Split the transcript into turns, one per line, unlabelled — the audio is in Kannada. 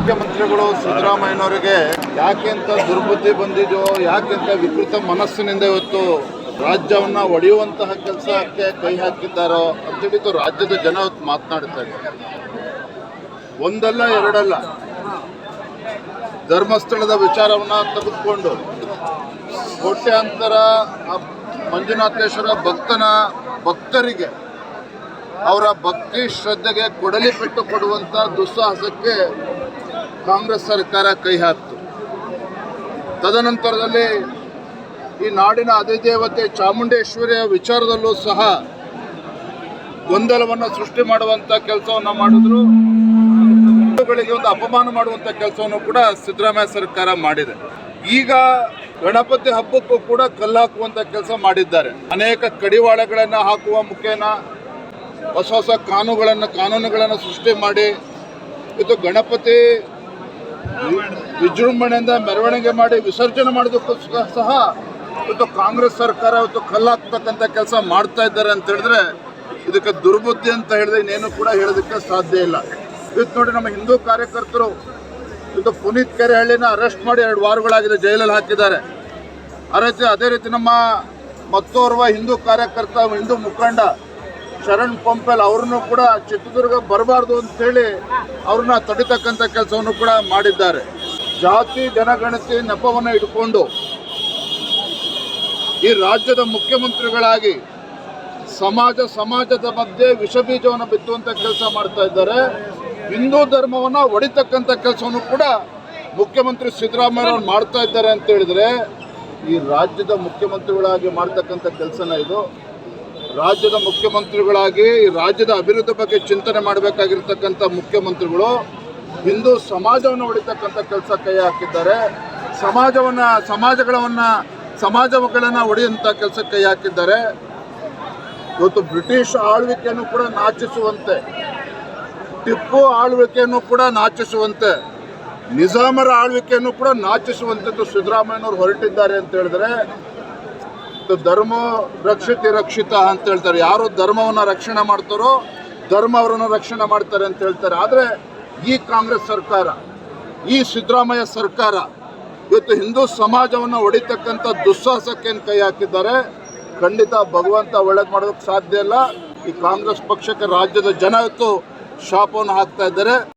ಮುಖ್ಯಮಂತ್ರಿಗಳು ಸಿದ್ದರಾಮಯ್ಯನವರಿಗೆ ಯಾಕೆ ಅಂತ ದುರ್ಬುದ್ಧಿ ಬಂದಿದೆಯೋ, ಯಾಕೆ ಅಂತ ವಿಕೃತ ಮನಸ್ಸಿನಿಂದ ಇವತ್ತು ರಾಜ್ಯವನ್ನ ಒಡೆಯುವಂತಹ ಕೆಲಸಕ್ಕೆ ಕೈ ಹಾಕಿದ್ದಾರೋ ಅಂತೇಳಿದ್ದು ರಾಜ್ಯದ ಜನ ಇವತ್ತು ಮಾತನಾಡ್ತಾ ಇದ್ದಾರೆ. ಒಂದಲ್ಲ ಎರಡಲ್ಲ. ಧರ್ಮಸ್ಥಳದ ವಿಚಾರವನ್ನ ತೆಗೆದುಕೊಂಡು ಕೋಟ್ಯಾಂತರ ಮಂಜುನಾಥೇಶ್ವರ ಭಕ್ತನ ಭಕ್ತರಿಗೆ ಅವರ ಭಕ್ತಿ ಶ್ರದ್ಧೆಗೆ ಕೊಡಲಿ ಪೆಟ್ಟು ಕೊಡುವಂತ ದುಸ್ಸಾಹಸಕ್ಕೆ ಕಾಂಗ್ರೆಸ್ ಸರ್ಕಾರ ಕೈ ಹಾಕ್ತು. ತದನಂತರದಲ್ಲಿ ಈ ನಾಡಿನ ಅಧಿದೇವತೆ ಚಾಮುಂಡೇಶ್ವರಿಯ ವಿಚಾರದಲ್ಲೂ ಸಹ ಗೊಂದಲವನ್ನು ಸೃಷ್ಟಿ ಮಾಡುವಂಥ ಕೆಲಸವನ್ನು ಮಾಡಿದ್ರು. ಹಿಂದೂಗಳಿಗೆ ಒಂದು ಅಪಮಾನ ಮಾಡುವಂಥ ಕೆಲಸವನ್ನು ಕೂಡ ಸಿದ್ದರಾಮಯ್ಯ ಸರ್ಕಾರ ಮಾಡಿದೆ. ಈಗ ಗಣಪತಿ ಹಬ್ಬಕ್ಕೂ ಕೂಡ ಕಲ್ಲು ಕೆಲಸ ಮಾಡಿದ್ದಾರೆ. ಅನೇಕ ಕಡಿವಾಳಗಳನ್ನು ಹಾಕುವ ಮುಖೇನ ಹೊಸ ಹೊಸ ಕಾನೂನುಗಳನ್ನು ಕಾನೂನುಗಳನ್ನು ಸೃಷ್ಟಿ ಮಾಡಿ, ಇದು ಗಣಪತಿ ವಿಜೃಂಭಣೆಯಿಂದ ಮೆರವಣಿಗೆ ಮಾಡಿ ವಿಸರ್ಜನೆ ಮಾಡೋದಕ್ಕೋಸ್ಕರ ಸಹ- ಇವತ್ತು ಕಾಂಗ್ರೆಸ್ ಸರ್ಕಾರ ಇವತ್ತು ಕಲ್ಲಾಕ್ತಕ್ಕಂಥ ಕೆಲಸ ಮಾಡ್ತಾ ಇದ್ದಾರೆ ಅಂತ ಹೇಳಿದ್ರೆ ಇದಕ್ಕೆ ದುರ್ಬುದ್ಧಿ ಅಂತ ಹೇಳಿದ್ರೆ ಇನ್ನೇನು ಕೂಡ ಹೇಳೋದಕ್ಕೆ ಸಾಧ್ಯ ಇಲ್ಲ. ಇವತ್ತು ನೋಡಿ ನಮ್ಮ ಹಿಂದೂ ಕಾರ್ಯಕರ್ತರು ಇವತ್ತು ಪುನೀತ್ ಕೆರೆಹಳ್ಳಿನ ಅರೆಸ್ಟ್ ಮಾಡಿ ಎರಡು ವಾರಗಳಾಗಿದೆ ಜೈಲಲ್ಲಿ ಹಾಕಿದ್ದಾರೆ. ಅದೇ ರೀತಿ ನಮ್ಮ ಮತ್ತೋರ್ವ ಹಿಂದೂ ಕಾರ್ಯಕರ್ತ, ಹಿಂದೂ ಮುಖಂಡ ಶರಣ್ ಪಂಪೆಲ್ ಅವ್ರನ್ನು ಕೂಡ ಚಿತ್ರದುರ್ಗ ಬರಬಾರ್ದು ಅಂತೇಳಿ ಅವ್ರನ್ನ ತಡಿತಕ್ಕಂಥ ಕೆಲಸವನ್ನು ಕೂಡ ಮಾಡಿದ್ದಾರೆ. ಜಾತಿ, ಜನಗಣತಿ, ನೆಪವನ್ನು ಇಟ್ಕೊಂಡು ಈ ರಾಜ್ಯದ ಮುಖ್ಯಮಂತ್ರಿಗಳಾಗಿ ಸಮಾಜ, ಸಮಾಜದ ಮಧ್ಯೆ ವಿಷಬೀಜವನ್ನು ಬಿತ್ತುವಂಥ ಕೆಲಸ ಮಾಡ್ತಾ ಇದ್ದಾರೆ. ಹಿಂದೂ ಧರ್ಮವನ್ನ ಒಡಿತಕ್ಕಂಥ ಕೆಲಸವನ್ನು ಕೂಡ ಮುಖ್ಯಮಂತ್ರಿ ಸಿದ್ದರಾಮಯ್ಯ ಅವರು ಮಾಡ್ತಾ ಇದ್ದಾರೆ ಅಂತ ಹೇಳಿದ್ರೆ ಈ ರಾಜ್ಯದ ಮುಖ್ಯಮಂತ್ರಿಗಳಾಗಿ ಮಾಡ್ತಕ್ಕಂಥ ಕೆಲಸನ ಇದು. ರಾಜ್ಯದ ಮುಖ್ಯಮಂತ್ರಿಗಳಾಗಿ ರಾಜ್ಯದ ಅಭಿವೃದ್ಧಿ ಬಗ್ಗೆ ಚಿಂತನೆ ಮಾಡಬೇಕಾಗಿರ್ತಕ್ಕಂಥ ಮುಖ್ಯಮಂತ್ರಿಗಳು ಹಿಂದೂ ಸಮಾಜವನ್ನು ಹೊಡಿತಕ್ಕಂಥ ಕೆಲಸ ಕೈ ಹಾಕಿದ್ದಾರೆ. ಸಮಾಜವನ್ನು ಸಮಾಜಗಳನ್ನು ಸಮಾಜಗಳನ್ನು ಒಡೆಯುವಂಥ ಕೆಲಸ ಕೈ ಹಾಕಿದ್ದಾರೆ. ಇವತ್ತು ಬ್ರಿಟಿಷ್ ಆಳ್ವಿಕೆಯನ್ನು ಕೂಡ ನಾಚಿಸುವಂತೆ, ಟಿಪ್ಪು ಆಳ್ವಿಕೆಯನ್ನು ಕೂಡ ನಾಚಿಸುವಂತೆ, ನಿಜಾಮರ ಆಳ್ವಿಕೆಯನ್ನು ಕೂಡ ನಾಚಿಸುವಂಥದ್ದು ಸಿದ್ದರಾಮಯ್ಯನವರು ಹೊರಟಿದ್ದಾರೆ ಅಂತ ಹೇಳಿದ್ರೆ ಇದು ಧರ್ಮ ರಕ್ಷತೆ ರಕ್ಷಿತ ಅಂತ ಹೇಳ್ತಾರೆ. ಯಾರು ಧರ್ಮವನ್ನು ರಕ್ಷಣೆ ಮಾಡ್ತಾರೋ ಧರ್ಮ ಅವರನ್ನು ರಕ್ಷಣೆ ಮಾಡ್ತಾರೆ ಅಂತ ಹೇಳ್ತಾರೆ. ಆದರೆ ಈ ಕಾಂಗ್ರೆಸ್ ಸರ್ಕಾರ, ಈ ಸಿದ್ದರಾಮಯ್ಯ ಸರ್ಕಾರ ಇವತ್ತು ಹಿಂದೂ ಸಮಾಜವನ್ನು ಹೊಡಿತಕ್ಕಂಥ ದುಸ್ಸಾಹಸಕ್ಕೇನು ಕೈ ಹಾಕಿದ್ದಾರೆ. ಖಂಡಿತ ಭಗವಂತ ಒಳ್ಳೇದು ಮಾಡೋದಕ್ಕೆ ಸಾಧ್ಯ ಇಲ್ಲ. ಈ ಕಾಂಗ್ರೆಸ್ ಪಕ್ಷಕ್ಕೆ ರಾಜ್ಯದ ಜನ ಇವತ್ತು ಶಾಪವನ್ನು ಹಾಕ್ತಾ ಇದ್ದಾರೆ.